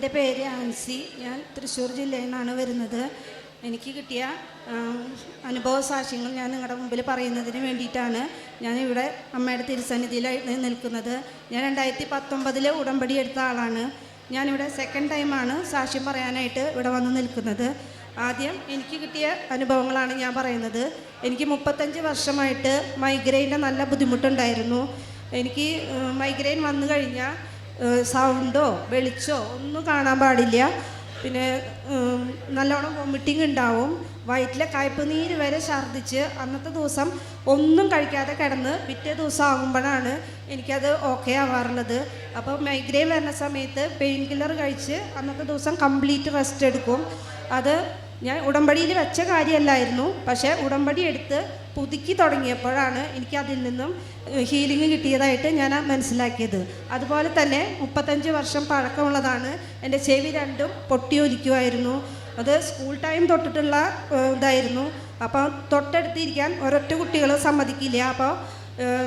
എന്റെ പേര് ആൻസി. ഞാൻ തൃശ്ശൂർ ജില്ലയിൽ നിന്നാണ് വരുന്നത്. എനിക്ക് കിട്ടിയ അനുഭവ സാക്ഷ്യങ്ങൾ ഞാൻ നിങ്ങളുടെ മുമ്പിൽ പറയുന്നതിന് വേണ്ടിയിട്ടാണ് ഞാൻ ഇവിടെ അമ്മയുടെ തിരുസന്നിധിയിലായി നിൽക്കുന്നത്. ഞാൻ രണ്ടായിരത്തി പത്തൊമ്പതിൽ ഉടമ്പടി എടുത്ത ആളാണ്. ഞാനിവിടെ സെക്കൻഡ് ടൈമാണ് സാക്ഷ്യം പറയാനായിട്ട് ഇവിടെ വന്ന് നിൽക്കുന്നത്. ആദ്യം എനിക്ക് കിട്ടിയ അനുഭവങ്ങളാണ് ഞാൻ പറയുന്നത്. എനിക്ക് മുപ്പത്തഞ്ച് വർഷമായിട്ട് മൈഗ്രെയിന്റെ നല്ല ബുദ്ധിമുട്ടുണ്ടായിരുന്നു. എനിക്ക് മൈഗ്രെയിൻ വന്നു കഴിഞ്ഞാൽ സൗണ്ടോ വെളിച്ചോ ഒന്നും കാണാൻ പാടില്ല. പിന്നെ നല്ലോണം വോമിറ്റിംഗ് ഉണ്ടാവും. വയറ്റിലെ കയ്പ് നീര് വരെ ഛർദ്ദിച്ച് അന്നത്തെ ദിവസം ഒന്നും കഴിക്കാതെ കിടന്ന് പിറ്റേ ദിവസം ആകുമ്പോഴാണ് എനിക്കത് ഓക്കെ ആവാറുള്ളത്. അപ്പോൾ മൈഗ്രെയിൻ വരുന്ന സമയത്ത് പെയിൻ കില്ലർ കഴിച്ച് അന്നത്തെ ദിവസം കംപ്ലീറ്റ് റെസ്റ്റ് എടുക്കും. അത് ഞാൻ ഉടമ്പടിയിൽ വെച്ച കാര്യമല്ലായിരുന്നു. പക്ഷേ ഉടമ്പടി എടുത്ത് പുതുക്കി തുടങ്ങിയപ്പോഴാണ് എനിക്ക് അതിൽ നിന്നും ഹീലിംഗ് കിട്ടിയതായിട്ട് ഞാൻ മനസ്സിലാക്കിയത്. അതുപോലെ തന്നെ മുപ്പത്തഞ്ച് വർഷം പഴക്കമുള്ളതാണ്. എന്റെ ചെവി രണ്ടും പൊട്ടിയൊലിക്കുമായിരുന്നു അത് സ്കൂൾ ടൈം തൊട്ടിട്ടുള്ള ഇതായിരുന്നു. അപ്പോൾ തൊട്ടടുത്തിരിക്കാൻ ഒരൊറ്റ കുട്ടികൾ സമ്മതിക്കില്ല. അപ്പോൾ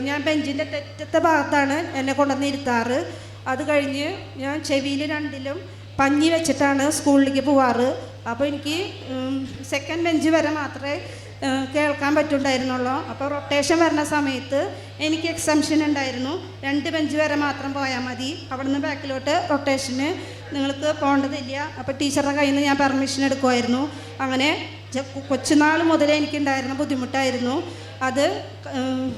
ഞാൻ ബെഞ്ചിന്റെ തെറ്റത്തെ ഭാഗത്താണ് എന്നെ കൊണ്ടുവന്ന് ഇരുത്താറ്. അത് കഴിഞ്ഞ് ഞാൻ ചെവിയിൽ രണ്ടിലും പഞ്ഞി വെച്ചിട്ടാണ് സ്കൂളിലേക്ക് പോവാറ്. അപ്പോൾ എനിക്ക് സെക്കൻഡ് ബെഞ്ച് വരെ മാത്രമേ കേൾക്കാൻ പറ്റുണ്ടായിരുന്നുള്ളൂ. അപ്പോൾ റൊട്ടേഷൻ വരുന്ന സമയത്ത് എനിക്ക് എക്സംഷൻ ഉണ്ടായിരുന്നു. രണ്ട് ബെഞ്ച് വരെ മാത്രം പോയാൽ മതി. അവിടെ നിന്ന് ബാക്കിലോട്ട് റൊട്ടേഷന് നിങ്ങൾക്ക് പോകേണ്ടതില്ല അപ്പോൾ ടീച്ചറുടെ കയ്യിൽ നിന്ന് ഞാൻ പെർമിഷൻ എടുക്കുമായിരുന്നു അങ്ങനെ കൊച്ചുനാൾ മുതലേ എനിക്കുണ്ടായിരുന്ന ബുദ്ധിമുട്ടായിരുന്നു. അത്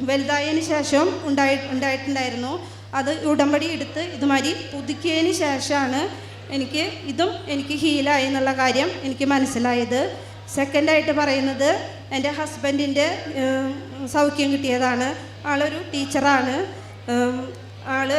വലുതായതിന് ശേഷം ഉണ്ടായി ഉണ്ടായിട്ടുണ്ടായിരുന്നു. അത് ഉടമ്പടി എടുത്ത് ഇതുമാതിരി പുതുക്കിയതിന് ശേഷമാണ് എനിക്ക് ഇതും എനിക്ക് ഹീലായി എന്നുള്ള കാര്യം എനിക്ക് മനസ്സിലായത്. സെക്കൻഡായിട്ട് പറയുന്നത് എന്റെ ഹസ്ബൻഡിന്റെ സൗഖ്യം കിട്ടിയതാണ്. ആളൊരു ടീച്ചറാണ്. ആൾ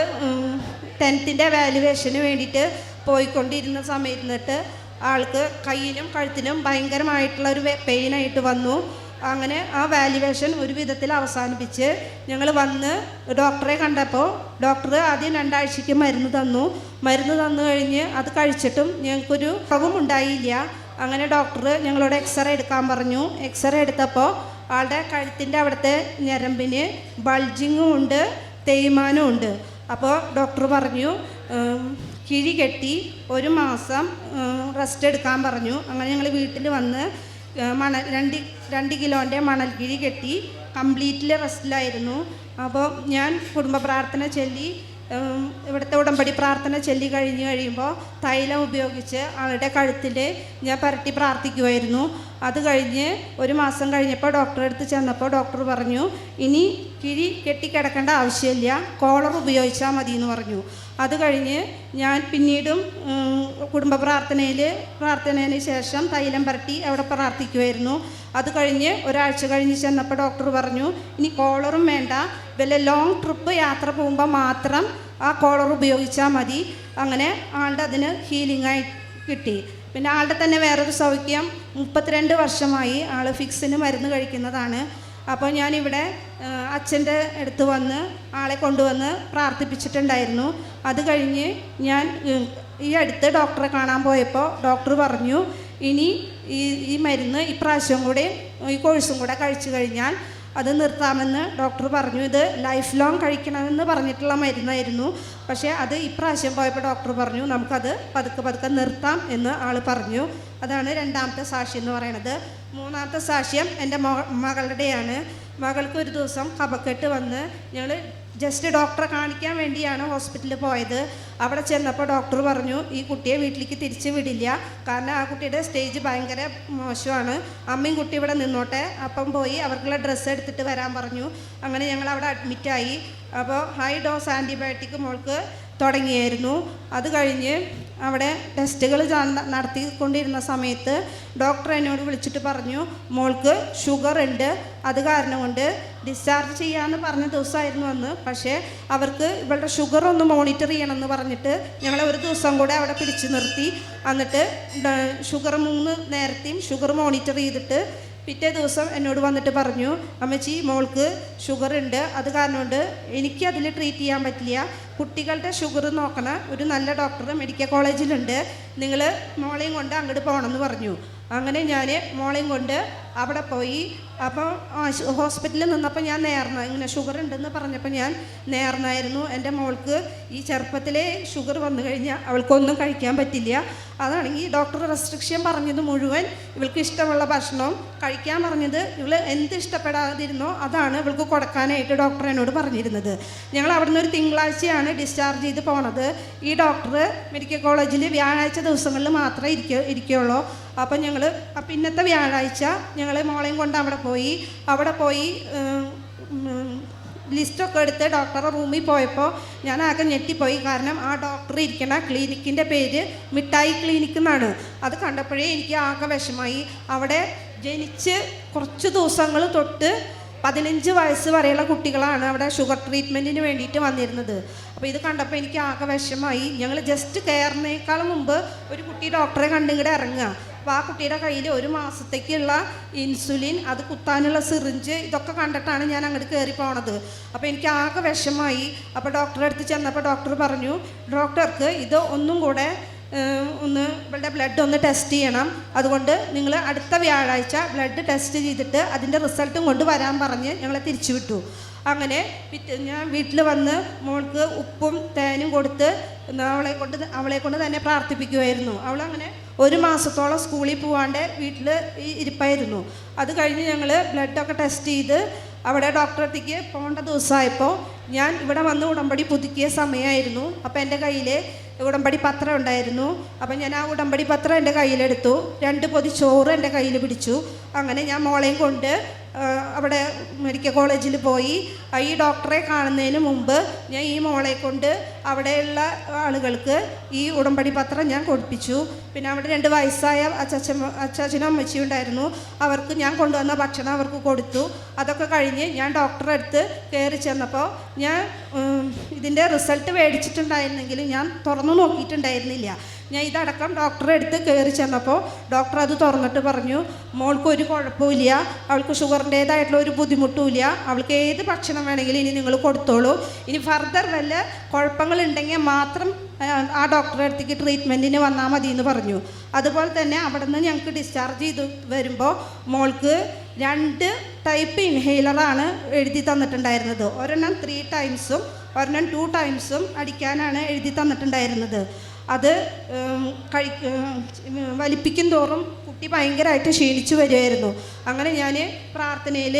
ടെൻത്തിന്റെ വാലുവേഷന് വേണ്ടിയിട്ട് പോയിക്കൊണ്ടിരുന്ന സമയത്ത് ആൾക്ക് കയ്യിലും കഴുത്തിലും ഭയങ്കരമായിട്ടുള്ള ഒരു പെയിനായിട്ട് വന്നു. അങ്ങനെ ആ വാല്യുവേഷൻ ഒരു വിധത്തിൽ അവസാനിപ്പിച്ച് ഞങ്ങൾ വന്ന് ഡോക്ടറെ കണ്ടപ്പോൾ ഡോക്ടർ ആദ്യം രണ്ടാഴ്ചയ്ക്ക് മരുന്ന് തന്നു. മരുന്ന് തന്നു കഴിഞ്ഞ് അത് കഴിച്ചിട്ടും ഞങ്ങൾക്കൊരു കുറവും ഉണ്ടായില്ല അങ്ങനെ ഡോക്ടർ ഞങ്ങളോട് എക്സ്റേ എടുക്കാൻ പറഞ്ഞു. എക്സ്റേ എടുത്തപ്പോൾ ആളുടെ കഴുത്തിന്റെ അവിടുത്തെ ഞരമ്പിന് ബൾജിങ്ങും ഉണ്ട് തേയ്മാനും ഉണ്ട്. അപ്പോൾ ഡോക്ടർ പറഞ്ഞു കിഴി കെട്ടി ഒരു മാസം റെസ്റ്റ് എടുക്കാൻ പറഞ്ഞു. അങ്ങനെ ഞങ്ങൾ വീട്ടിൽ വന്ന് മണൽ രണ്ട് രണ്ട് കിലോന്റെ മണൽ കിഴി കെട്ടി കംപ്ലീറ്റ്ലി റെസ്റ്റിലായിരുന്നു അപ്പോൾ ഞാൻ കുടുംബ പ്രാർത്ഥന ചൊല്ലി ഇവിടുത്തെ ഉടമ്പടി പ്രാർത്ഥന ചൊല്ലി കഴിഞ്ഞ് കഴിയുമ്പോൾ തൈലം ഉപയോഗിച്ച് ആളുടെ കഴുത്തിൽ ഞാൻ പരട്ടി പ്രാർത്ഥിക്കുമായിരുന്നു അത് കഴിഞ്ഞ് ഒരു മാസം കഴിഞ്ഞപ്പോൾ ഡോക്ടറെ അടുത്ത് ചെന്നപ്പോൾ ഡോക്ടർ പറഞ്ഞു ഇനി കിഴി കെട്ടിക്കിടക്കേണ്ട ആവശ്യമില്ല കോളർ ഉപയോഗിച്ചാൽ മതി എന്ന് പറഞ്ഞു. അത് കഴിഞ്ഞ് ഞാൻ പിന്നീടും കുടുംബ പ്രാർത്ഥനയിൽ പ്രാർത്ഥനയ്ക്ക് ശേഷം തൈലം പരട്ടി അവിടെ പ്രാർത്ഥിക്കുമായിരുന്നു അത് കഴിഞ്ഞ് ഒരാഴ്ച കഴിഞ്ഞ് ചെന്നപ്പോൾ ഡോക്ടർ പറഞ്ഞു ഇനി കോളറും വേണ്ട. വല്ല ലോങ് ട്രിപ്പ് യാത്ര പോകുമ്പോൾ മാത്രം ആ കോളർ ഉപയോഗിച്ചാൽ മതി. അങ്ങനെ ആളുടെ അതിന് ഹീലിംഗായി കിട്ടി. പിന്നെ ആളുടെ തന്നെ വേറൊരു സൗഖ്യം മുപ്പത്തിരണ്ട് വർഷമായി ആൾ ഫിക്സിന് മരുന്ന് കഴിക്കുന്നതാണ്. അപ്പോൾ ഞാനിവിടെ അച്ഛന്റെ അടുത്ത് വന്ന് ആളെ കൊണ്ടുവന്ന് പ്രാർത്ഥിപ്പിച്ചിട്ടുണ്ടായിരുന്നു. അത് കഴിഞ്ഞ് ഞാൻ ഈ അടുത്ത് ഡോക്ടറെ കാണാൻ പോയപ്പോൾ ഡോക്ടർ പറഞ്ഞു ഇനി ഈ ഈ മരുന്ന് ഇപ്രാവശ്യം കൂടെ ഈ കോഴ്സും കൂടെ കഴിച്ചു കഴിഞ്ഞാൽ അത് നിർത്താമെന്ന് ഡോക്ടർ പറഞ്ഞു. ഇത് ലൈഫ് ലോങ് കഴിക്കണമെന്ന് പറഞ്ഞിട്ടുള്ള മരുന്നായിരുന്നു. പക്ഷേ അത് ഇപ്രാവശ്യം പോയപ്പോൾ ഡോക്ടർ പറഞ്ഞു നമുക്കത് പതുക്കെ പതുക്കെ നിർത്താം എന്ന് ആൾ പറഞ്ഞു. അതാണ് രണ്ടാമത്തെ സാക്ഷി എന്ന് പറയുന്നത് മൂന്നാമത്തെ സാക്ഷ്യം എന്റെ മകളുടെയാണ്. മകൾക്ക് ഒരു ദിവസം കപക്കെട്ട് വന്ന് ഞങ്ങൾ ജസ്റ്റ് ഡോക്ടറെ കാണിക്കാൻ വേണ്ടിയാണ് ഹോസ്പിറ്റലിൽ പോയത്. അവിടെ ചെന്നപ്പോൾ ഡോക്ടർ പറഞ്ഞു ഈ കുട്ടിയെ വീട്ടിലേക്ക് തിരിച്ച് വിടില്ല. കാരണം ആ കുട്ടിയുടെ സ്റ്റേജ് ഭയങ്കര മോശമാണ്. അമ്മയും കുട്ടി ഇവിടെ നിന്നോട്ടെ. അപ്പം പോയി അവർക്കുള്ള ഡ്രസ്സ് എടുത്തിട്ട് വരാൻ പറഞ്ഞു. അങ്ങനെ ഞങ്ങൾ അവിടെ അഡ്മിറ്റായി അപ്പോൾ ഹൈ ഡോസ് ആന്റിബയോട്ടിക് മോൾക്ക് തുടങ്ങിയായിരുന്നു. അത് കഴിഞ്ഞ് അവിടെ ടെസ്റ്റുകൾ നടത്തിക്കൊണ്ടിരുന്ന സമയത്ത് ഡോക്ടർ എന്നോട് വിളിച്ചിട്ട് പറഞ്ഞു മോൾക്ക് ഷുഗർ ഉണ്ട്. അത് കാരണം കൊണ്ട് ഡിസ്ചാർജ് ചെയ്യാമെന്ന് പറഞ്ഞ ദിവസമായിരുന്നു അന്ന്. പക്ഷേ അവർക്ക് ഇവളുടെ ഷുഗർ ഒന്ന് മോണിറ്റർ ചെയ്യണമെന്ന് പറഞ്ഞിട്ട് ഞങ്ങളെ ഒരു ദിവസം കൂടെ അവിടെ പിടിച്ചു നിർത്തി. എന്നിട്ട് ഷുഗർ മൂന്ന് നേരത്തെയും ഷുഗർ മോണിറ്റർ ചെയ്തിട്ട് പിറ്റേ ദിവസം എന്നോട് വന്നിട്ട് പറഞ്ഞു അമ്മച്ചി മോൾക്ക് ഷുഗർ ഉണ്ട്. അത് കാരണം കൊണ്ട് എനിക്ക് അതിൽ ട്രീറ്റ് ചെയ്യാൻ പറ്റില്ല. കുട്ടികളുടെ ഷുഗർ നോക്കണ ഒരു നല്ല ഡോക്ടർ മെഡിക്കൽ കോളേജിലുണ്ട്. നിങ്ങൾ മോളെയും കൊണ്ട് അങ്ങോട്ട് പോകണമെന്ന് പറഞ്ഞു. അങ്ങനെ ഞാൻ മോളെയും കൊണ്ട് അവിടെ പോയി. അപ്പോൾ ഹോസ്പിറ്റലിൽ നിന്നപ്പോൾ ഞാൻ നേർന്ന ഇങ്ങനെ ഷുഗർ ഉണ്ടെന്ന് പറഞ്ഞപ്പോൾ ഞാൻ നേർന്നായിരുന്നു. എന്റെ മോൾക്ക് ഈ ചെറുപ്പത്തിലെ ഷുഗർ വന്നു കഴിഞ്ഞാൽ അവൾക്കൊന്നും കഴിക്കാൻ പറ്റില്ല. അതാണെങ്കിൽ ഡോക്ടർ റെസ്ട്രിക്ഷൻ പറഞ്ഞത് മുഴുവൻ ഇവൾക്ക് ഇഷ്ടമുള്ള ഭക്ഷണവും കഴിക്കാൻ പറഞ്ഞത്. ഇവൾ എന്ത് ഇഷ്ടപ്പെടാതിരുന്നോ അതാണ് ഇവൾക്ക് കൊടുക്കാനായിട്ട് ഡോക്ടർ എന്നോട് പറഞ്ഞിരുന്നത്. ഞങ്ങൾ അവിടുന്ന് ഒരു തിങ്കളാഴ്ചയാണ് ഡിസ്ചാർജ് ചെയ്ത് പോണത്. ഈ ഡോക്ടർ മെഡിക്കൽ കോളേജിൽ വ്യാഴാഴ്ച ദിവസങ്ങളിൽ മാത്രമേ ഇരിക്കൂ ഇരിക്കുകയുള്ളൂ അപ്പം ഞങ്ങൾ അപ്പം ഇന്നത്തെ വ്യാഴാഴ്ച ഞങ്ങൾ മോളെയും കൊണ്ട് അവിടെ പോയി. അവിടെ പോയി ലിസ്റ്റൊക്കെ എടുത്ത് ഡോക്ടറെ റൂമിൽ പോയപ്പോൾ ഞാൻ ആകെ ഞെട്ടിപ്പോയി. കാരണം ആ ഡോക്ടർ ഇരിക്കുന്ന ക്ലിനിക്കിന്റെ പേര് മിഠായി ക്ലിനിക്ക് എന്നാണ്. അത് കണ്ടപ്പോഴേ എനിക്ക് ആകെ വിഷമായി അവിടെ ജനിച്ച് കുറച്ച് ദിവസങ്ങൾ തൊട്ട് പതിനഞ്ച് വയസ്സ് വരെയുള്ള കുട്ടികളാണ് അവിടെ ഷുഗർ ട്രീറ്റ്മെന്റിന് വേണ്ടിയിട്ട് വന്നിരുന്നത്. അപ്പോൾ ഇത് കണ്ടപ്പോൾ എനിക്ക് ആകെ വിഷമായി ഞങ്ങൾ ജസ്റ്റ് കയറുന്നേക്കാളും മുമ്പ് ഒരു കുട്ടി ഡോക്ടറെ കണ്ടിങ്ങടെ ഇറങ്ങുക. അപ്പോൾ ആ കുട്ടിയുടെ കയ്യിൽ ഒരു മാസത്തേക്കുള്ള ഇൻസുലിൻ അത് കുത്താനുള്ള സിറിഞ്ച് ഇതൊക്കെ കണ്ടിട്ടാണ് ഞാൻ അങ്ങോട്ട് കയറി പോണത്. അപ്പോൾ എനിക്ക് ആകെ വിഷമായി അപ്പോൾ ഡോക്ടറെ അടുത്ത് ചെന്നപ്പോൾ ഡോക്ടർ പറഞ്ഞു ഡോക്ടർക്ക് ഇത് ഒന്നും കൂടെ ഒന്ന് ഇവളുടെ ബ്ലഡ് ഒന്ന് ടെസ്റ്റ് ചെയ്യണം. അതുകൊണ്ട് നിങ്ങൾ അടുത്ത വ്യാഴാഴ്ച ബ്ലഡ് ടെസ്റ്റ് ചെയ്തിട്ട് അതിന്റെ റിസൾട്ടും കൊണ്ട് വരാൻ പറഞ്ഞ് ഞങ്ങളെ തിരിച്ചു വിട്ടു അങ്ങനെ ഞാൻ വീട്ടിൽ വന്ന് മോൾക്ക് ഉപ്പും തേനും കൊടുത്ത് അവളെ കൊണ്ട് അവളെ കൊണ്ട് തന്നെ പ്രാർത്ഥിപ്പിക്കുമായിരുന്നു അവളങ്ങനെ ഒരു മാസത്തോളം സ്കൂളിൽ പോവാണ്ട് വീട്ടിൽ ഇരിപ്പായിരുന്നു. അത് കഴിഞ്ഞ് ഞങ്ങൾ ബ്ലഡൊക്കെ ടെസ്റ്റ് ചെയ്ത് അവിടെ ഡോക്ടറെ അടുത്തേക്ക് പോകേണ്ട ദിവസമായപ്പോൾ ഞാൻ ഇവിടെ വന്ന് ഉടമ്പടി പുതുക്കിയ സമയമായിരുന്നു. അപ്പോൾ എന്റെ കയ്യിൽ ഉടമ്പടി പത്രം ഉണ്ടായിരുന്നു. അപ്പം ഞാൻ ആ ഉടമ്പടി പത്രം എന്റെ കയ്യിലെടുത്തു. രണ്ട് പൊതി ചോറ് എന്റെ കയ്യിൽ പിടിച്ചു. അങ്ങനെ ഞാൻ മോളെയും കൊണ്ട് അവിടെ മെഡിക്കൽ കോളേജിൽ പോയി. ഈ ഡോക്ടറെ കാണുന്നതിന് മുമ്പ് ഞാൻ ഈ മോളെ കൊണ്ട് അവിടെയുള്ള ആളുകൾക്ക് ഈ ഉടമ്പടി പത്രം ഞാൻ കൊടുപ്പിച്ചു. പിന്നെ അവിടെ രണ്ട് വയസ്സായ അച്ചാച്ച അച്ചാച്ചനും അമ്മച്ചിയും ഉണ്ടായിരുന്നു. അവർക്ക് ഞാൻ കൊണ്ടുവന്ന ഭക്ഷണം അവർക്ക് കൊടുത്തു. അതൊക്കെ കഴിഞ്ഞ് ഞാൻ ഡോക്ടറെ അടുത്ത് കയറി ചെന്നപ്പോൾ ഞാൻ ഇതിന്റെ റിസൾട്ട് മേടിച്ചിട്ടുണ്ടായിരുന്നെങ്കിലും ഞാൻ തുറന്നു നോക്കിയിട്ടുണ്ടായിരുന്നില്ല. ഞാൻ ഇതടക്കം ഡോക്ടറെ അടുത്ത് കയറി ചെന്നപ്പോൾ ഡോക്ടർ അത് തുറന്നിട്ട് പറഞ്ഞു മോൾക്ക് ഒരു കുഴപ്പമില്ല അവൾക്ക് ഷുഗറിന്റേതായിട്ടുള്ള ഒരു ബുദ്ധിമുട്ടുമില്ല അവൾക്ക് ഏത് ഭക്ഷണം വേണമെങ്കിലും ഇനി നിങ്ങൾ കൊടുത്തോളൂ. ഇനി ഫർദർ വല്ല കുഴപ്പങ്ങളുണ്ടെങ്കിൽ മാത്രം ആ, ഡോക്ടറെ അടുത്തേക്ക് ട്രീറ്റ്മെന്റിന് വന്നാൽ മതി എന്ന് പറഞ്ഞു. അതുപോലെ തന്നെ അവിടെ നിന്ന് ഞങ്ങൾക്ക് ഡിസ്ചാർജ് ചെയ്ത് വരുമ്പോൾ മോൾക്ക് രണ്ട് ടൈപ്പ് ഇൻഹെയിലറാണ് എഴുതി തന്നിട്ടുണ്ടായിരുന്നത്. ഒരെണ്ണം ത്രീ ടൈംസും ഒരെണ്ണം ടു ടൈംസും അടിക്കാനാണ് എഴുതി തന്നിട്ടുണ്ടായിരുന്നത്. അത് കഴി വലിപ്പിക്കും തോറും കുട്ടി ഭയങ്കരമായിട്ട് ക്ഷീണിച്ചു വരുമായിരുന്നു അങ്ങനെ ഞാൻ പ്രാർത്ഥനയിൽ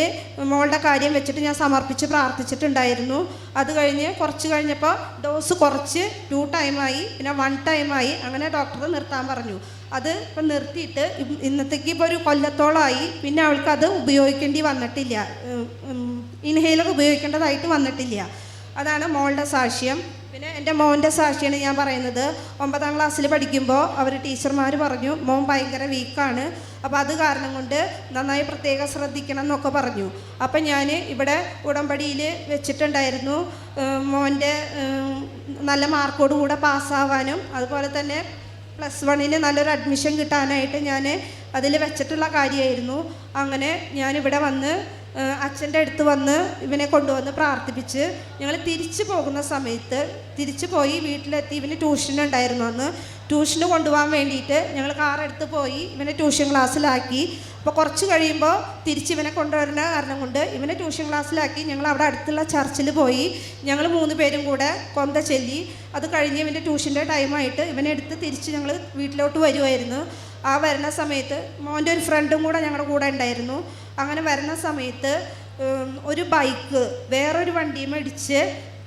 മോളുടെ കാര്യം വെച്ചിട്ട് ഞാൻ സമർപ്പിച്ച് പ്രാർത്ഥിച്ചിട്ടുണ്ടായിരുന്നു. അത് കഴിഞ്ഞ് കുറച്ച് കഴിഞ്ഞപ്പോൾ ഡോസ് കുറച്ച് ടു ടൈമായി പിന്നെ വൺ ടൈമായി അങ്ങനെ ഡോക്ടർ നിർത്താൻ പറഞ്ഞു. അത് ഇപ്പം നിർത്തിയിട്ട് ഇന്നത്തേക്ക് ഇപ്പോൾ ഒരു കൊല്ലത്തോളമായി പിന്നെ അവൾക്ക് അത് ഉപയോഗിക്കേണ്ടി വന്നിട്ടില്ല. ഇൻഹെയിലർ ഉപയോഗിക്കേണ്ടതായിട്ട് വന്നിട്ടില്ല. അതാണ് മോളുടെ സാക്ഷ്യം. പിന്നെ എന്റെ മോന്റെ സാക്ഷിയാണ് ഞാൻ പറയുന്നത്. ഒമ്പതാം ക്ലാസ്സിൽ പഠിക്കുമ്പോൾ അവർ ടീച്ചർമാർ പറഞ്ഞു മോൻ ഭയങ്കര വീക്കാണ്. അപ്പോൾ അത് കാരണം കൊണ്ട് നന്നായി പ്രത്യേകം ശ്രദ്ധിക്കണം എന്നൊക്കെ പറഞ്ഞു. അപ്പം ഞാൻ ഇവിടെ ഉടമ്പടിയിൽ വെച്ചിട്ടുണ്ടായിരുന്നു. മോന്റെ നല്ല മാർക്കോടുകൂടെ പാസ്സാവാനും അതുപോലെ തന്നെ പ്ലസ് വണ്ണിന് നല്ലൊരു അഡ്മിഷൻ കിട്ടാനായിട്ട് ഞാൻ അതിൽ വെച്ചിട്ടുള്ള കാര്യമായിരുന്നു. അങ്ങനെ ഞാനിവിടെ വന്ന് അച്ഛന്റെ അടുത്ത് വന്ന് ഇവനെ കൊണ്ടുവന്ന് പ്രാർത്ഥിപ്പിച്ച് ഞങ്ങൾ തിരിച്ചു പോകുന്ന സമയത്ത് തിരിച്ചു പോയി വീട്ടിലെത്തി ഇവന് ട്യൂഷൻ ഉണ്ടായിരുന്നു അന്ന്. ട്യൂഷന് കൊണ്ടുപോകാൻ വേണ്ടിയിട്ട് ഞങ്ങൾ കാർ എടുത്ത് പോയി ഇവനെ ട്യൂഷൻ ക്ലാസ്സിലാക്കി. അപ്പോൾ കുറച്ച് കഴിയുമ്പോൾ തിരിച്ച് ഇവനെ കൊണ്ടുവരുന്ന കാരണം കൊണ്ട് ഇവനെ ട്യൂഷൻ ക്ലാസ്സിലാക്കി ഞങ്ങൾ അവിടെ അടുത്തുള്ള ചർച്ചിൽ പോയി. ഞങ്ങൾ മൂന്ന് പേരും കൂടെ കൊന്ത ചെല്ലി. അത് കഴിഞ്ഞ് ഇവന്റെ ട്യൂഷന്റെ ടൈമായിട്ട് ഇവനെ എടുത്ത് തിരിച്ച് ഞങ്ങൾ വീട്ടിലോട്ട് വരുമായിരുന്നു ആ വരുന്ന സമയത്ത് മോന്റെ ഒരു ഫ്രണ്ടും കൂടെ ഞങ്ങളുടെ കൂടെ ഉണ്ടായിരുന്നു. അങ്ങനെ വരുന്ന സമയത്ത് ഒരു ബൈക്ക് വേറൊരു വണ്ടിയും ഇടിച്ച്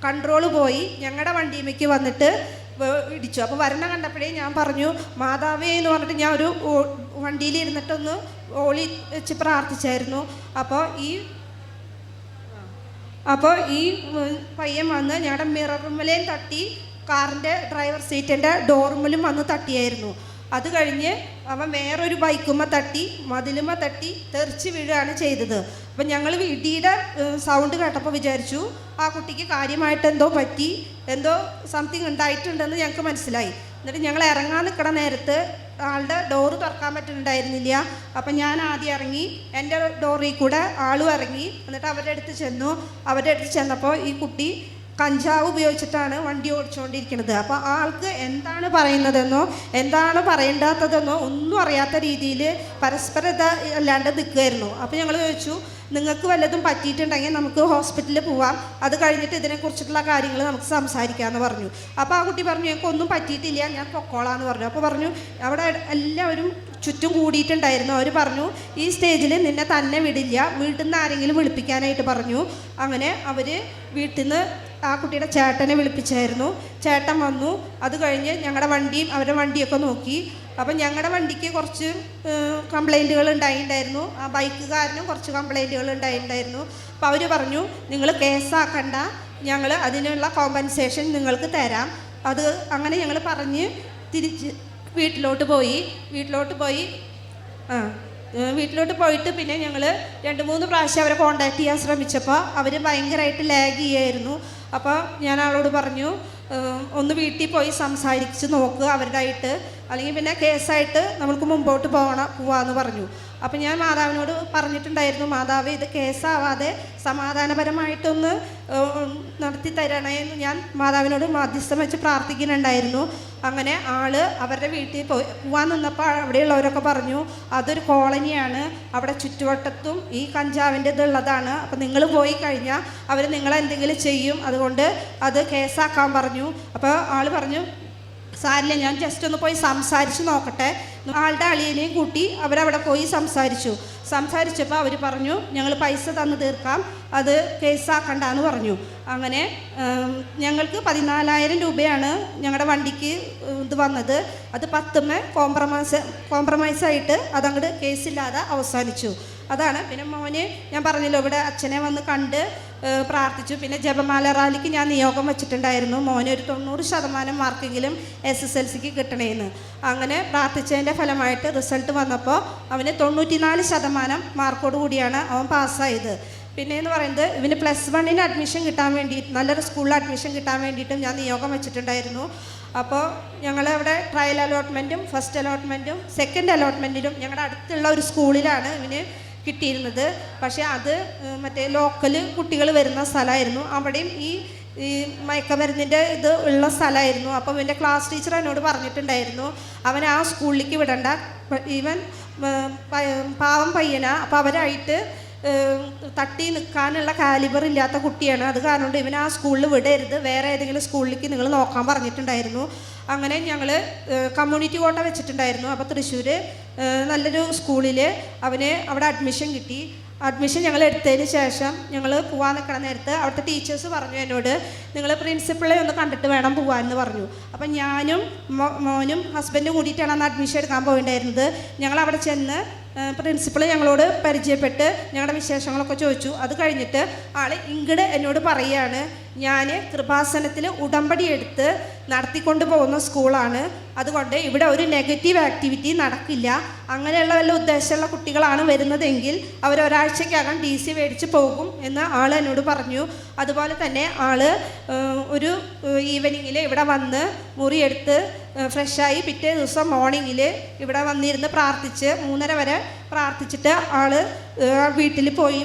കൺട്രോൾ പോയി. ഞങ്ങളുടെ വണ്ടിയുമേക്ക് വന്നിട്ട് ഇടിച്ചു. അപ്പോൾ വരണ കണ്ടപ്പോഴേ ഞാൻ പറഞ്ഞു മാതാവേ എന്ന് പറഞ്ഞിട്ട് ഞാൻ ഒരു വണ്ടിയിൽ ഇരുന്നിട്ടൊന്ന് ഓളി വെച്ച് പ്രാർത്ഥിച്ചായിരുന്നു. അപ്പോൾ ഈ അപ്പോൾ ഈ പയ്യൻ വന്ന് ഞങ്ങളുടെ മിററുമ്മലേയും തട്ടി കാറിന്റെ ഡ്രൈവർ സീറ്റിന്റെ ഡോർമലും വന്ന് തട്ടിയായിരുന്നു. അത് കഴിഞ്ഞ് അവൻ വേറൊരു ബൈക്കുമ്മ തട്ടി മതിലുമ്മ തട്ടി തെറിച്ച് വീഴുകയാണ് ചെയ്തത്. അപ്പം ഞങ്ങൾ ഇടിയുടെ സൗണ്ട് കേട്ടപ്പോൾ വിചാരിച്ചു ആ കുട്ടിക്ക് കാര്യമായിട്ട് എന്തോ പറ്റി എന്തോ സംതിങ് ഉണ്ടായിട്ടുണ്ടെന്ന് ഞങ്ങൾക്ക് മനസ്സിലായി. എന്നിട്ട് ഞങ്ങൾ ഇറങ്ങാൻ നിൽക്കണ നേരത്ത് ആളുടെ ഡോറ് തുറക്കാൻ പറ്റുന്നുണ്ടായിരുന്നില്ല. അപ്പം ഞാൻ ആദ്യം ഇറങ്ങി എന്റെ ഡോറിൽ കൂടെ ആളും ഇറങ്ങി എന്നിട്ട് അവരുടെ അടുത്ത് ചെന്നു. അവരുടെ അടുത്ത് ചെന്നപ്പോൾ ഈ കുട്ടി കഞ്ചാവ് ഉപയോഗിച്ചിട്ടാണ് വണ്ടി ഓടിച്ചുകൊണ്ടിരിക്കുന്നത് അപ്പോൾ ആൾക്ക് എന്താണ് പറയുന്നതെന്നോ എന്താണ് പറയേണ്ടാത്തതെന്നോ ഒന്നും അറിയാത്ത രീതിയിൽ പരസ്പരത അല്ലാണ്ട് നിൽക്കുമായിരുന്നു അപ്പോൾ ഞങ്ങൾ ചോദിച്ചു നിങ്ങൾക്ക് വല്ലതും പറ്റിയിട്ടുണ്ടെങ്കിൽ നമുക്ക് ഹോസ്പിറ്റലിൽ പോവാം. അത് കഴിഞ്ഞിട്ട് ഇതിനെക്കുറിച്ചിട്ടുള്ള കാര്യങ്ങൾ നമുക്ക് സംസാരിക്കാമെന്ന് പറഞ്ഞു. അപ്പോൾ ആ കുട്ടി പറഞ്ഞു ഞങ്ങൾക്ക് ഒന്നും പറ്റിയിട്ടില്ല. ഞാൻ പൊക്കോളാന്ന് പറഞ്ഞു. അപ്പോൾ പറഞ്ഞു അവിടെ എല്ലാവരും ചുറ്റും കൂടിയിട്ടുണ്ടായിരുന്നു. അവർ പറഞ്ഞു ഈ സ്റ്റേജിൽ നിന്നെ തന്നെ വിടില്ല. വീട്ടിൽ നിന്ന് ആരെങ്കിലും വിളിപ്പിക്കാനായിട്ട് പറഞ്ഞു. അങ്ങനെ അവർ വീട്ടിൽ നിന്ന് ആ കുട്ടിയുടെ ചേട്ടനെ വിളിപ്പിച്ചായിരുന്നു. ചേട്ടൻ വന്നു. അത് കഴിഞ്ഞ് ഞങ്ങളുടെ വണ്ടിയും അവരുടെ വണ്ടിയൊക്കെ നോക്കി. അപ്പം ഞങ്ങളുടെ വണ്ടിക്ക് കുറച്ച് കംപ്ലൈന്റുകൾ ഉണ്ടായിട്ടുണ്ടായിരുന്നു ആ ബൈക്കുകാരനും കുറച്ച് കംപ്ലൈന്റുകൾ ഉണ്ടായിട്ടുണ്ടായിരുന്നു അപ്പോൾ അവർ പറഞ്ഞു നിങ്ങൾ കേസാക്കണ്ട. ഞങ്ങൾ അതിനുള്ള കോമ്പൻസേഷൻ നിങ്ങൾക്ക് തരാം. അത് അങ്ങനെ ഞങ്ങൾ പറഞ്ഞ് തിരിച്ച് വീട്ടിലോട്ട് പോയി. വീട്ടിലോട്ട് പോയി. ആ വീട്ടിലോട്ട് പോയിട്ട് പിന്നെ ഞങ്ങൾ രണ്ട് മൂന്ന് പ്രാവശ്യം അവരെ കോണ്ടാക്ട് ചെയ്യാൻ ശ്രമിച്ചപ്പോൾ അവർ ഭയങ്കരമായിട്ട് ലാഗ് ചെയ്യായിരുന്നു. അപ്പോൾ ഞാൻ ആളോട് പറഞ്ഞു ഒന്ന് വീട്ടിൽ പോയി സംസാരിച്ച് നോക്കുക അവരുടെ ആയിട്ട് അല്ലെങ്കിൽ പിന്നെ കേസായിട്ട് നമുക്ക് മുമ്പോട്ട് പോകണം പോവാന്ന് പറഞ്ഞു. അപ്പം ഞാൻ മാതാവിനോട് പറഞ്ഞിട്ടുണ്ടായിരുന്നു മാതാവ് ഇത് കേസാവാതെ സമാധാനപരമായിട്ടൊന്ന് നടത്തി തരണേ എന്ന് ഞാൻ മാതാവിനോട് മധ്യസ്ഥം വെച്ച് പ്രാർത്ഥിക്കുന്നുണ്ടായിരുന്നു. അങ്ങനെ ആൾ അവരുടെ വീട്ടിൽ പോയി പോവാൻ നിന്നപ്പോൾ അവിടെയുള്ളവരൊക്കെ പറഞ്ഞു അതൊരു കോളനിയാണ് അവിടെ ചുറ്റുവട്ടത്തും ഈ കഞ്ചാവിന്റെ ഇതുള്ളതാണ് അപ്പം നിങ്ങൾ പോയി കഴിഞ്ഞാൽ അവർ നിങ്ങളെന്തെങ്കിലും ചെയ്യും അതുകൊണ്ട് അത് കേസാക്കാൻ പറഞ്ഞു. അപ്പോൾ ആൾ പറഞ്ഞു സാരില്ല ഞാൻ ജസ്റ്റ് ഒന്ന് പോയി സംസാരിച്ച് നോക്കട്ടെ. ആളുടെ അളിയനെയും കൂട്ടി അവരവിടെ പോയി സംസാരിച്ചു. സംസാരിച്ചപ്പോൾ അവർ പറഞ്ഞു ഞങ്ങൾ പൈസ തന്നു തീർക്കാം അത് കേസാക്കണ്ടെന്ന് പറഞ്ഞു. അങ്ങനെ ഞങ്ങൾക്ക് പതിനാലായിരം രൂപയാണ് ഞങ്ങളുടെ വണ്ടിക്ക് ഇത് വന്നത്. അത് പത്തുമ്മ കോംപ്രമൈസ് കോംപ്രമൈസായിട്ട് അതങ്ങോട്ട് കേസില്ലാതെ അവസാനിച്ചു. അതാണ്. പിന്നെ മോന് ഞാൻ പറഞ്ഞല്ലോ ഇവിടെ അച്ഛനെ വന്ന് കണ്ട് പ്രാർത്ഥിച്ചു. പിന്നെ ജപമാല റാലിക്ക് ഞാൻ നിയോഗം വെച്ചിട്ടുണ്ടായിരുന്നു. മോന് ഒരു തൊണ്ണൂറ് ശതമാനം മാർക്കെങ്കിലും എസ് എസ് എൽ സിക്ക് കിട്ടണേന്ന്. അങ്ങനെ പ്രാർത്ഥിച്ചതിന്റെ ഫലമായിട്ട് റിസൾട്ട് വന്നപ്പോൾ അവന് തൊണ്ണൂറ്റിനാല് ശതമാനം മാർക്കോട് കൂടിയാണ് അവൻ പാസ്സായത്. പിന്നെ എന്ന് പറയുന്നത് ഇവന് പ്ലസ് വണ്ണിന് അഡ്മിഷൻ കിട്ടാൻ വേണ്ടി നല്ലൊരു സ്കൂളിൽ അഡ്മിഷൻ കിട്ടാൻ വേണ്ടിയിട്ടും ഞാൻ നിയോഗം വെച്ചിട്ടുണ്ടായിരുന്നു. അപ്പോൾ ഞങ്ങൾ അവിടെ ട്രയൽ അലോട്ട്മെന്റും ഫസ്റ്റ് അലോട്ട്മെന്റും സെക്കൻഡ് അലോട്ട്മെന്റിലും ഞങ്ങളുടെ അടുത്തുള്ള ഒരു സ്കൂളിലാണ് ഇവന് കിട്ടിയിരുന്നത്. പക്ഷേ അത് മറ്റേ ലോക്കൽ കുട്ടികൾ വരുന്ന സ്ഥലമായിരുന്നു. അവിടെയും ഈ ഈ മയക്കമരുന്നിന്റെ ഇത് ഉള്ള സ്ഥലമായിരുന്നു. അപ്പോൾ ഇവന്റെ ക്ലാസ് ടീച്ചർ എന്നോട് പറഞ്ഞിട്ടുണ്ടായിരുന്നു അവൻ ആ സ്കൂളിലേക്ക് വിടണ്ട. ഈവൻ പാവം പയ്യനാ. അപ്പോൾ അവരായിട്ട് തട്ടി നിൽക്കാനുള്ള കാലിബർ ഇല്ലാത്ത കുട്ടിയാണ്. അത് കാരണം ഇവൻ ആ സ്കൂളിൽ വിടരുത്. വേറെ ഏതെങ്കിലും സ്കൂളിലേക്ക് നിങ്ങൾ നോക്കാൻ പറഞ്ഞിട്ടുണ്ടായിരുന്നു. അങ്ങനെ ഞങ്ങൾ കമ്മ്യൂണിറ്റി കോട്ട വെച്ചിട്ടുണ്ടായിരുന്നു. അപ്പോൾ തൃശ്ശൂർ നല്ലൊരു സ്കൂളിൽ അവന് അവിടെ അഡ്മിഷൻ കിട്ടി. അഡ്മിഷൻ ഞങ്ങൾ എടുത്തതിന് ശേഷം ഞങ്ങൾ പോകാൻ നിൽക്കണ നേരത്ത് അവിടുത്തെ ടീച്ചേഴ്സ് പറഞ്ഞു എന്നോട് നിങ്ങൾ പ്രിൻസിപ്പളെ ഒന്ന് കണ്ടിട്ട് വേണം പോകാമെന്ന് പറഞ്ഞു. അപ്പം ഞാനും മോനും ഹസ്ബൻഡും കൂടിയിട്ടാണ് അന്ന് അഡ്മിഷൻ എടുക്കാൻ പോയിണ്ടായിരുന്നത്. ഞങ്ങൾ അവിടെ ചെന്ന് പ്രിൻസിപ്പൾ ഞങ്ങളോട് പരിചയപ്പെട്ട് ഞങ്ങളുടെ വിശേഷങ്ങളൊക്കെ ചോദിച്ചു. അത് കഴിഞ്ഞിട്ട് ആൾ ഇങ്ങട് എന്നോട് പറയാണ് ഞാൻ കൃപാസനത്തിൽ ഉടമ്പടി എടുത്ത് നടത്തിക്കൊണ്ട് പോകുന്ന സ്കൂളാണ്. അതുകൊണ്ട് ഇവിടെ ഒരു നെഗറ്റീവ് ആക്ടിവിറ്റി നടക്കില്ല. അങ്ങനെയുള്ള വല്ല ഉദ്ദേശമുള്ള കുട്ടികളാണ് വരുന്നതെങ്കിൽ അവർ ഒരാഴ്ചക്കകം ഡി സി മേടിച്ച് പോകും എന്ന് ആൾ എന്നോട് പറഞ്ഞു. അതുപോലെ തന്നെ ആൾ ഒരു ഈവനിങ്ങിൽ ഇവിടെ വന്ന് മുറിയെടുത്ത് ഫ്രഷായി പിറ്റേ ദിവസം മോർണിംഗിൽ ഇവിടെ വന്നിരുന്ന് പ്രാർത്ഥിച്ച് മൂന്നര വരെ പ്രാർത്ഥിച്ചിട്ട് ആൾ വീട്ടിൽ പോയി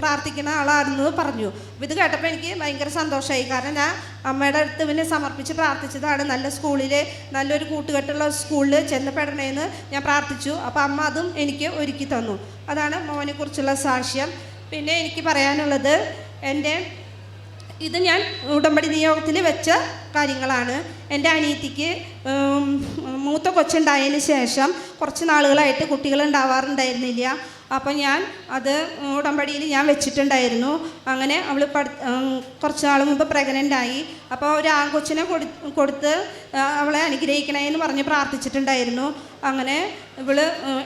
പ്രാർത്ഥിക്കുന്ന ആളാണെന്ന് പറഞ്ഞു. അപ്പോൾ ഇത് കേട്ടപ്പോൾ എനിക്ക് ഭയങ്കര സന്തോഷമായി കാരണം ഞാൻ അമ്മയുടെ അടുത്ത് പിന്നെ സമർപ്പിച്ച് പ്രാർത്ഥിച്ചതാണ്. നല്ല സ്കൂളിൽ നല്ലൊരു കൂട്ടുകെട്ടുള്ള സ്കൂളിൽ ചെന്നപ്പെടണേന്ന് ഞാൻ പ്രാർത്ഥിച്ചു. അപ്പോൾ അമ്മ അതും എനിക്ക് ഒരുക്കി തന്നു. അതാണ് മോനെക്കുറിച്ചുള്ള സാക്ഷ്യം. പിന്നെ എനിക്ക് പറയാനുള്ളത് എന്റെ ഇത് ഞാൻ ഉടമ്പടി നിയോഗത്തിൽ വെച്ച കാര്യങ്ങളാണ്. എന്റെ അനിയത്തിക്ക് മൂത്ത കൊച്ചുണ്ടായതിന് ശേഷം കുറച്ച് നാളുകളായിട്ട് കുട്ടികൾ ഉണ്ടാവാറുണ്ടായിരുന്നില്ല. അപ്പോൾ ഞാൻ അത് ഉടമ്പടിയിൽ ഞാൻ വെച്ചിട്ടുണ്ടായിരുന്നു. അങ്ങനെ അവൾ പഠി കുറച്ച് നാൾ മുമ്പ് പ്രഗ്നന്റ് ആയി. അപ്പോൾ ഒരു ആൺകൊച്ചിനെ കൊടു കൊടുത്ത് അവളെ അനുഗ്രഹിക്കണേ എന്ന് പറഞ്ഞ് പ്രാർത്ഥിച്ചിട്ടുണ്ടായിരുന്നു. അങ്ങനെ ഇവൾ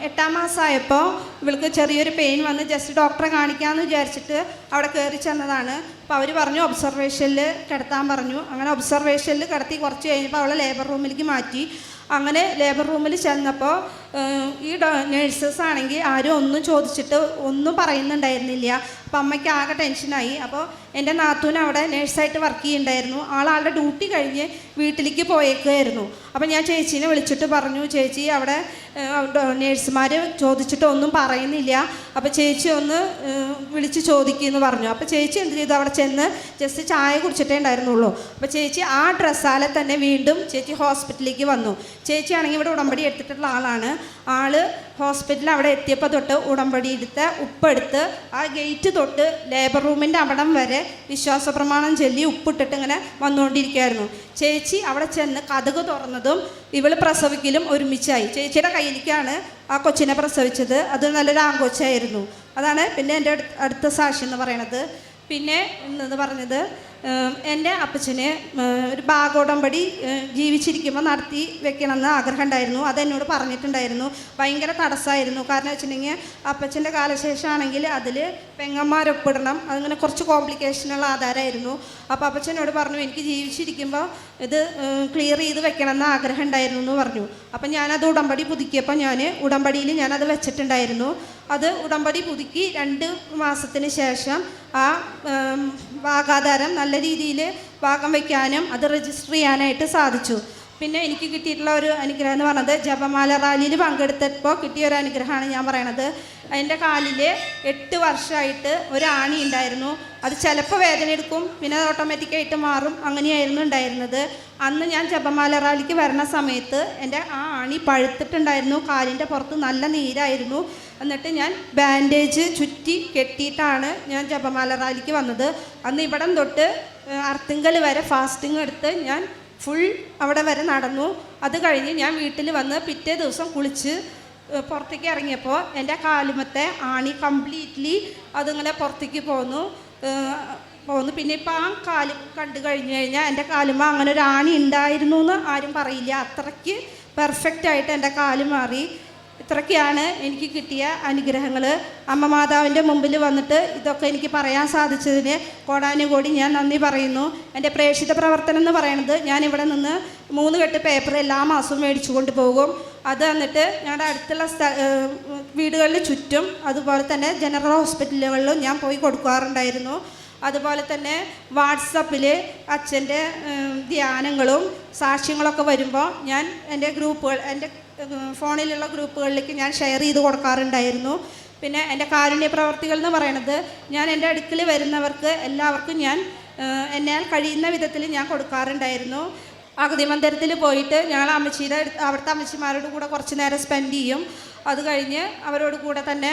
എട്ടാം മാസമായപ്പോൾ ഇവൾക്ക് ചെറിയൊരു പെയിൻ വന്ന് ജസ്റ്റ് ഡോക്ടറെ കാണിക്കാമെന്ന് വിചാരിച്ചിട്ട് അവിടെ കയറി ചെന്നതാണ്. അപ്പോൾ അവർ പറഞ്ഞു ഒബ്സർവേഷനിൽ കിടത്താൻ പറഞ്ഞു. അങ്ങനെ ഒബ്സർവേഷനിൽ കിടത്തി കുറച്ച് കഴിഞ്ഞപ്പോൾ അവളെ ലേബർ റൂമിലേക്ക് മാറ്റി. അങ്ങനെ ലേബർ റൂമിൽ ചെന്നപ്പോൾ ഈ നേഴ്സസ് ആണെങ്കിൽ ആരും ഒന്നും ചോദിച്ചിട്ട് ഒന്നും പറയുന്നുണ്ടായിരുന്നില്ല. അപ്പം അമ്മയ്ക്ക് ആകെ ടെൻഷനായി അപ്പോൾ എന്റെ നാത്തൂൻ അവിടെ നേഴ്സായിട്ട് വർക്ക് ചെയ്യുന്നുണ്ടായിരുന്നു. ആളാളുടെ ഡ്യൂട്ടി കഴിഞ്ഞ് വീട്ടിലേക്ക് പോയേക്കുമായിരുന്നു അപ്പം ഞാൻ ചേച്ചീനെ വിളിച്ചിട്ട് പറഞ്ഞു ചേച്ചി അവിടെ നേഴ്സുമാർ ചോദിച്ചിട്ട് ഒന്നും പറയുന്നില്ല. അപ്പോൾ ചേച്ചി ഒന്ന് വിളിച്ച് ചോദിക്കുമെന്ന് പറഞ്ഞു. അപ്പോൾ ചേച്ചി എന്ത് ചെയ്തു? അവിടെ ചെന്ന് ജസ്റ്റ് ചായ കുടിച്ചിട്ടേ ഉണ്ടായിരുന്നുള്ളൂ. അപ്പോൾ ചേച്ചി ആ ഡ്രസ്സാലെ തന്നെ വീണ്ടും ചേച്ചി ഹോസ്പിറ്റലിലേക്ക് വന്നു. ചേച്ചിയാണെങ്കിൽ ഇവിടെ ഉടമ്പടി എടുത്തിട്ടുള്ള ആളാണ്. ആൾ ഹോസ്പിറ്റലിൽ അവിടെ എത്തിയപ്പോൾ തൊട്ട് ഉടമ്പടി എടുത്ത് ഉപ്പെടുത്ത് ആ ഗേറ്റ് തൊട്ട് ലേബർ റൂമിന്റെ അവിടം വരെ വിശ്വാസ പ്രമാണം ചൊല്ലി ഉപ്പിട്ടിട്ട് ഇങ്ങനെ വന്നുകൊണ്ടിരിക്കുകയായിരുന്നു. ചേച്ചി അവിടെ ചെന്ന് കഥക് തുറന്നതും ഇവൾ പ്രസവിക്കലും ഒരുമിച്ചായി. ചേച്ചിയുടെ കയ്യിലേക്കാണ് ആ കൊച്ചിനെ പ്രസവിച്ചത്. അത് നല്ലൊരു ആങ്കൊച്ചായിരുന്നു. അതാണ് പിന്നെ എന്റെ അടുത്ത സാക്ഷി എന്ന് പറയണത്. പിന്നെ എന്ന് പറഞ്ഞത് എന്റെ അപ്പച്ചന് ഒരു ഭാഗോടമ്പടി ജീവിച്ചിരിക്കുമ്പോൾ നടത്തി വെക്കണമെന്ന് ആഗ്രഹം ഉണ്ടായിരുന്നു. അതെന്നോട് പറഞ്ഞിട്ടുണ്ടായിരുന്നു. ഭയങ്കര തടസ്സമായിരുന്നു. കാരണം വെച്ചിട്ടുണ്ടെങ്കിൽ അപ്പച്ചന്റെ കാലശേഷമാണെങ്കിൽ അതിൽ പെങ്ങന്മാരൊപ്പിടണം അതിങ്ങനെ കുറച്ച് കോംപ്ലിക്കേഷനുള്ള ആധാരമായിരുന്നു. അപ്പോൾ അപ്പച്ചനോട് പറഞ്ഞു എനിക്ക് ജീവിച്ചിരിക്കുമ്പോൾ ഇത് ക്ലിയർ ചെയ്ത് വെക്കണമെന്ന് ആഗ്രഹം ഉണ്ടായിരുന്നു എന്ന് പറഞ്ഞു. അപ്പം ഞാനത് ഉടമ്പടി പുതുക്കിയപ്പോൾ ഞാൻ ഉടമ്പടിയിൽ ഞാനത് വെച്ചിട്ടുണ്ടായിരുന്നു. അത് ഉടമ്പടി പുതുക്കി രണ്ട് മാസത്തിന് ശേഷം ആ വാഗാധാരം ഭാഗാധാരം നല്ല രീതിയിൽ ഭാഗം വയ്ക്കാനും അത് രജിസ്റ്റർ ചെയ്യാനായിട്ട് സാധിച്ചു. പിന്നെ എനിക്ക് കിട്ടിയിട്ടുള്ള ഒരു അനുഗ്രഹം എന്ന് പറഞ്ഞത് ജപമാല റാലിയിൽ പങ്കെടുത്തപ്പോൾ കിട്ടിയ ഒരു അനുഗ്രഹമാണ് ഞാൻ പറയണത്. എന്റെ കാലിൽ എട്ട് വർഷമായിട്ട് ഒരു ആണി ഉണ്ടായിരുന്നു. അത് ചിലപ്പോൾ വേദന എടുക്കും പിന്നെ അത് ഓട്ടോമാറ്റിക്കായിട്ട് മാറും. അങ്ങനെയായിരുന്നു ഉണ്ടായിരുന്നത്. അന്ന് ഞാൻ ജപമാല റാലിക്ക് വരണ സമയത്ത് എന്റെ ആ ആണി പഴുത്തിട്ടുണ്ടായിരുന്നു. കാലിന്റെ പുറത്ത് നല്ല നീരായിരുന്നു. എന്നിട്ട് ഞാൻ ബാൻഡേജ് ചുറ്റി കെട്ടിയിട്ടാണ് ഞാൻ ജപമാല റാലിക്ക് വന്നത്. അന്ന് ഇവിടം തൊട്ട് അർത്തിങ്കൽ വരെ ഫാസ്റ്റിംഗ് എടുത്ത് ഞാൻ ഫുൾ അവിടെ വരെ നടന്നു. അത് കഴിഞ്ഞ് ഞാൻ വീട്ടിൽ വന്ന് പിറ്റേ ദിവസം കുളിച്ച് പുറത്തേക്ക് ഇറങ്ങിയപ്പോൾ എന്റെ കാലുമത്തെ ആണി കംപ്ലീറ്റ്ലി അതിങ്ങനെ പുറത്തേക്ക് പോന്നു. പോന്നു. പിന്നെ ഇപ്പം ആ കാൽ കണ്ടു കഴിഞ്ഞു കഴിഞ്ഞാൽ എന്റെ കാലുമ അങ്ങനെ ഒരു ആണി ഉണ്ടായിരുന്നു എന്ന് ആരും പറയില്ല. അത്രയ്ക്ക് പെർഫെക്റ്റായിട്ട് എന്റെ കാൽ മാറി. ഇത്രയൊക്കെയാണ് എനിക്ക് കിട്ടിയ അനുഗ്രഹങ്ങൾ അമ്മ മാതാവിന്റെ മുമ്പിൽ വന്നിട്ട് ഇതൊക്കെ എനിക്ക് പറയാൻ സാധിച്ചതിന് കോടാനുകോടി ഞാൻ നന്ദി പറയുന്നു. എന്റെ പ്രേക്ഷിത പ്രവർത്തനം എന്ന് പറയുന്നത് ഞാൻ ഇവിടെ നിന്ന് മൂന്ന് കെട്ട് പേപ്പർ എല്ലാ മാസവും മേടിച്ചു കൊണ്ട് പോകും. അത് എന്നിട്ട് ഞങ്ങളുടെ അടുത്തുള്ള സ്ഥ വീടുകളിൽ ചുറ്റും അതുപോലെ തന്നെ ജനറൽ ഹോസ്പിറ്റലുകളിലും ഞാൻ പോയി കൊടുക്കാറുണ്ടായിരുന്നു. അതുപോലെ തന്നെ വാട്സപ്പിൽ അച്ഛന്റെ ധ്യാനങ്ങളും സാക്ഷ്യങ്ങളൊക്കെ വരുമ്പോൾ ഞാൻ എന്റെ ഗ്രൂപ്പുകൾ എന്റെ ഫോണിലുള്ള ഗ്രൂപ്പുകളിലേക്ക് ഞാൻ ഷെയർ ചെയ്ത് കൊടുക്കാറുണ്ടായിരുന്നു. പിന്നെ എന്റെ കാരുണ്യ പ്രവർത്തികൾ എന്ന് പറയണത് ഞാൻ എന്റെ അടുക്കൽ വരുന്നവർക്ക് എല്ലാവർക്കും ഞാൻ എന്നാൽ കഴിയുന്ന വിധത്തിൽ ഞാൻ കൊടുക്കാറുണ്ടായിരുന്നു. അഗതി മന്ദിരത്തിൽ പോയിട്ട് ഞങ്ങൾ അമ്മച്ചിയുടെ അടുത്ത് അവിടുത്തെ അമ്മച്ചിമാരോട് കൂടെ കുറച്ച് നേരം സ്പെൻഡ് ചെയ്യും. അത് കഴിഞ്ഞ് അവരോട് കൂടെ തന്നെ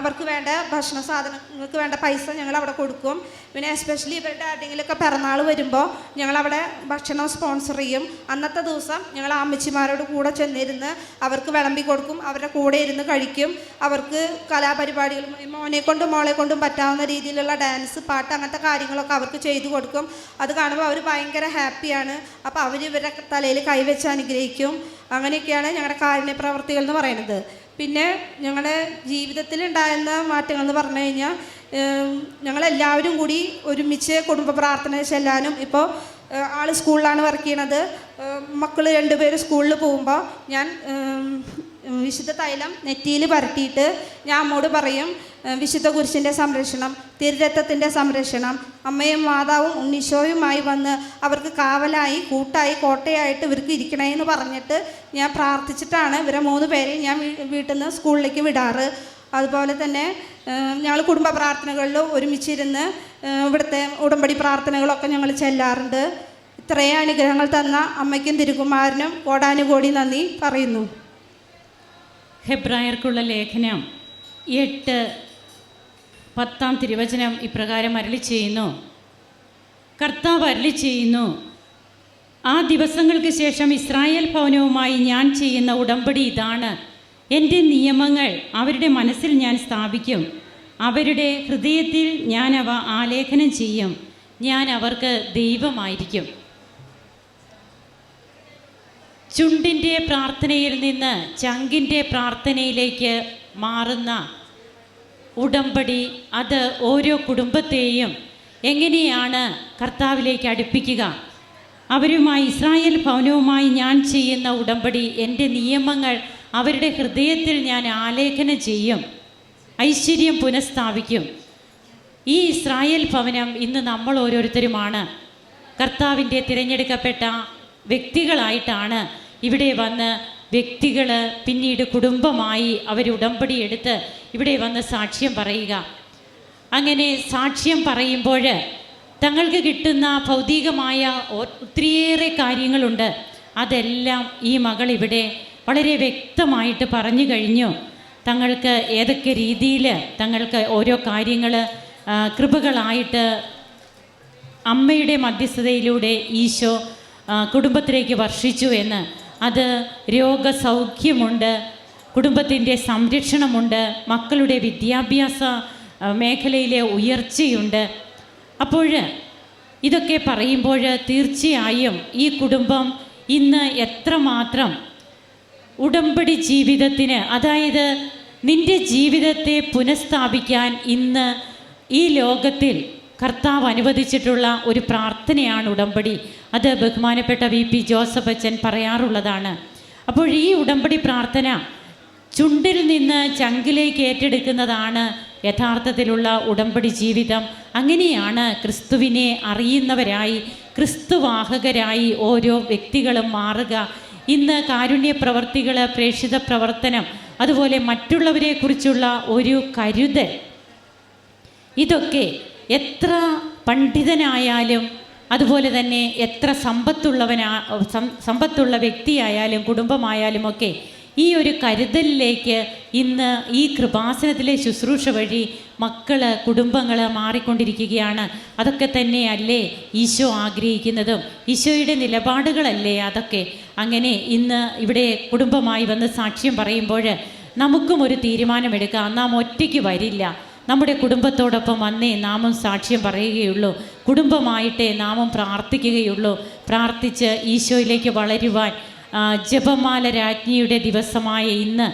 അവർക്ക് വേണ്ട ഭക്ഷണ സാധനങ്ങൾക്ക് വേണ്ട പൈസ ഞങ്ങൾ അവിടെ കൊടുക്കും. പിന്നെ എസ്പെഷ്യലി ഇവരുടെ ആരുടെങ്കിലുമൊക്കെ പിറന്നാൾ വരുമ്പോൾ ഞങ്ങളവിടെ ഭക്ഷണം സ്പോൺസർ ചെയ്യും. അന്നത്തെ ദിവസം ഞങ്ങൾ അമ്മച്ചിമാരോട് കൂടെ ചെന്നിരുന്ന് അവർക്ക് വിളമ്പി കൊടുക്കും. അവരുടെ കൂടെ ഇരുന്ന് കഴിക്കും. അവർക്ക് കലാപരിപാടികളും മോനെ കൊണ്ടും മോളെ കൊണ്ടും പറ്റാവുന്ന രീതിയിലുള്ള ഡാൻസ് പാട്ട് അങ്ങനത്തെ കാര്യങ്ങളൊക്കെ അവർക്ക് ചെയ്തു കൊടുക്കും. അത് കാണുമ്പോൾ അവർ ഭയങ്കര ഹാപ്പിയാണ് അപ്പോൾ അവർ ഇവരുടെ തലയിൽ കൈവച്ച് അനുഗ്രഹിക്കും. അങ്ങനെയൊക്കെയാണ് ഞങ്ങളുടെ കാരുണ്യ പ്രവർത്തികൾ എന്ന് പറയുന്നത്. പിന്നെ ഞങ്ങളുടെ ജീവിതത്തിൽ ഉണ്ടായിരുന്ന മാറ്റങ്ങൾ എന്ന് പറഞ്ഞു കഴിഞ്ഞാൽ ഞങ്ങളെല്ലാവരും കൂടി ഒരുമിച്ച് കുടുംബ പ്രാർത്ഥന ചെല്ലാനും ഇപ്പോൾ ആൾ സ്കൂളിലാണ് വർക്ക് ചെയ്യണത്. മക്കൾ രണ്ടുപേരും സ്കൂളിൽ പോകുമ്പോൾ ഞാൻ വിശുദ്ധ തൈലം നെറ്റിയിൽ പരട്ടിയിട്ട് ഞാൻ അമ്മോട് പറയും വിശുദ്ധ കുരിശിന്റെ സംരക്ഷണം തിരുരത്തത്തിന്റെ സംരക്ഷണം അമ്മയും മാതാവും ഉണ്ണീശോയുമായി വന്ന് അവർക്ക് കാവലായി കൂട്ടായി കോട്ടയായിട്ട് ഇവർക്ക് ഇരിക്കണേ എന്ന് പറഞ്ഞിട്ട് ഞാൻ പ്രാർത്ഥിച്ചിട്ടാണ് ഇവരെ മൂന്ന് പേരെ ഞാൻ വീട്ടിൽ നിന്ന് സ്കൂളിലേക്ക് വിടാറ്. അതുപോലെ തന്നെ ഞങ്ങൾ കുടുംബ പ്രാർത്ഥനകളിൽ ഒരുമിച്ചിരുന്ന് ഇവിടുത്തെ ഉടമ്പടി പ്രാർത്ഥനകളൊക്കെ ഞങ്ങൾ ചെല്ലാറുണ്ട്. ഇത്രയും അനുഗ്രഹങ്ങൾ തന്ന അമ്മയ്ക്കും തിരുകുമാരനും കോടാനുകോടി നന്ദി പറയുന്നു. ഹെബ്രായർക്കുള്ള ലേഖനം എട്ട് പത്താം തിരുവചനം ഇപ്രകാരം അരളി ചെയ്യുന്നു. കർത്താവ് അരളി ചെയ്യുന്നു. ആ ദിവസങ്ങൾക്ക് ശേഷം ഇസ്രായേൽ ഭവനവുമായി ഞാൻ ചെയ്യുന്ന ഉടമ്പടി ഇതാണ്. എന്റെ നിയമങ്ങൾ അവരുടെ മനസ്സിൽ ഞാൻ സ്ഥാപിക്കും. അവരുടെ ഹൃദയത്തിൽ ഞാൻ അവ ആലേഖനം ചെയ്യും. ഞാൻ അവർക്ക് ദൈവമായിരിക്കും. ചുണ്ടിന്റെ പ്രാർത്ഥനയിൽ നിന്ന് ചങ്കിന്റെ പ്രാർത്ഥനയിലേക്ക് മാറുന്ന ഉടമ്പടി അത് ഓരോ കുടുംബത്തെയും എങ്ങനെയാണ് കർത്താവിലേക്ക് അടുപ്പിക്കുക? അവരുമായി ഇസ്രായേൽ ഭവനവുമായി ഞാൻ ചെയ്യുന്ന ഉടമ്പടി എന്റെ നിയമങ്ങൾ അവരുടെ ഹൃദയത്തിൽ ഞാൻ ആലേഖനം ചെയ്യും ഐശ്വര്യം പുനഃസ്ഥാപിക്കും. ഈ ഇസ്രായേൽ ഭവനം ഇന്ന് നമ്മൾ ഓരോരുത്തരുമാണ്. കർത്താവിന്റെ തിരഞ്ഞെടുക്കപ്പെട്ട വ്യക്തികളായിട്ടാണ് ഇവിടെ വന്ന് വ്യക്തികൾ പിന്നീട് കുടുംബമായി അവർ ഉടമ്പടി എടുത്ത് ഇവിടെ വന്ന് സാക്ഷ്യം പറയുക. അങ്ങനെ സാക്ഷ്യം പറയുമ്പോൾ തങ്ങൾക്ക് കിട്ടുന്ന ഭൗതികമായ ഒത്തിരിയേറെ കാര്യങ്ങളുണ്ട്. അതെല്ലാം ഈ മകൾ ഇവിടെ വളരെ വ്യക്തമായിട്ട് പറഞ്ഞു കഴിഞ്ഞു. തങ്ങൾക്ക് ഏതൊക്കെ രീതിയിൽ തങ്ങൾക്ക് ഓരോ കാര്യങ്ങൾ കൃപകളായിട്ട് അമ്മയുടെ മധ്യസ്ഥതയിലൂടെ ഈശോ കുടുംബത്തിലേക്ക് വർഷിച്ചു എന്ന് അത് രോഗസൗഖ്യമുണ്ട് കുടുംബത്തിന്റെ സംരക്ഷണമുണ്ട് മക്കളുടെ വിദ്യാഭ്യാസ മേഖലയിലെ ഉയർച്ചയുണ്ട്. അപ്പോൾ ഇതൊക്കെ പറയുമ്പോൾ തീർച്ചയായും ഈ കുടുംബം ഇന്ന് എത്രമാത്രം ഉടമ്പടി ജീവിതത്തിന് അതായത് നിന്റെ ജീവിതത്തെ പുനഃസ്ഥാപിക്കാൻ ഇന്ന് ഈ ലോകത്തിൽ കർത്താവ് അനുവദിച്ചിട്ടുള്ള ഒരു പ്രാർത്ഥനയാണ് ഉടമ്പടി. അത് ബഹുമാനപ്പെട്ട വി പി ജോസഫ് അച്ഛൻ പറയാറുള്ളതാണ്. അപ്പോൾ ഈ ഉടമ്പടി പ്രാർത്ഥന ചുണ്ടിൽ നിന്ന് ചങ്കിലേക്ക് ഏറ്റെടുക്കുന്നതാണ് യഥാർത്ഥത്തിലുള്ള ഉടമ്പടി ജീവിതം. അങ്ങനെയാണ് ക്രിസ്തുവിനെ അറിയുന്നവരായി ക്രിസ്തുവാഹകരായി ഓരോ വ്യക്തികളും മാറുക. ഇന്ന് കാരുണ്യ പ്രവർത്തികൾ പ്രേക്ഷിത പ്രവർത്തനം അതുപോലെ മറ്റുള്ളവരെക്കുറിച്ചുള്ള ഒരു കരുതൽ. ഇതൊക്കെ എത്ര പണ്ഡിതനായാലും അതുപോലെ തന്നെ എത്ര സമ്പത്തുള്ളവനാ സമ്പത്തുള്ള വ്യക്തിയായാലും കുടുംബമായാലും ഒക്കെ ഈ ഒരു കരുതലിലേക്ക് ഇന്ന് ഈ കൃപാസനത്തിലെ ശുശ്രൂഷ വഴി മക്കൾ കുടുംബങ്ങൾ മാറിക്കൊണ്ടിരിക്കുകയാണ്. അതൊക്കെ തന്നെയല്ലേ ഈശോ ആഗ്രഹിക്കുന്നതും. ഈശോയുടെ നിലപാടുകളല്ലേ അതൊക്കെ? അങ്ങനെ ഇന്ന് ഇവിടെ കുടുംബമായി വന്ന് സാക്ഷ്യം പറയുമ്പോൾ നമുക്കും ഒരു തീരുമാനമെടുക്കാം. നാം ഒറ്റയ്ക്ക് വരില്ല. നമ്മുടെ കുടുംബത്തോടൊപ്പം വന്നേ നാമം സാക്ഷ്യം പറയുകയുള്ളൂ. കുടുംബമായിട്ടേ നാമം പ്രാർത്ഥിക്കുകയുള്ളൂ. പ്രാർത്ഥിച്ച് ഈശോയിലേക്ക് വളരുവാൻ ജപമാല രാജ്ഞിയുടെ ദിവസമായ ഇന്ന്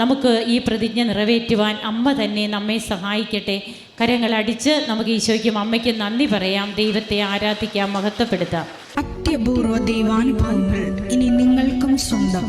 നമുക്ക് ഈ പ്രതിജ്ഞ നിറവേറ്റുവാൻ അമ്മ തന്നെ നമ്മെ സഹായിക്കട്ടെ. കരങ്ങളടിച്ച് നമുക്ക് ഈശോയ്ക്കും അമ്മയ്ക്കും നന്ദി പറയാം. ദൈവത്തെ ആരാധിക്കാം മഹത്വപ്പെടുത്താം. അത്യപൂർവ ദൈവാനുഭവങ്ങൾ ഇനി നിങ്ങൾക്കും സ്വന്തം.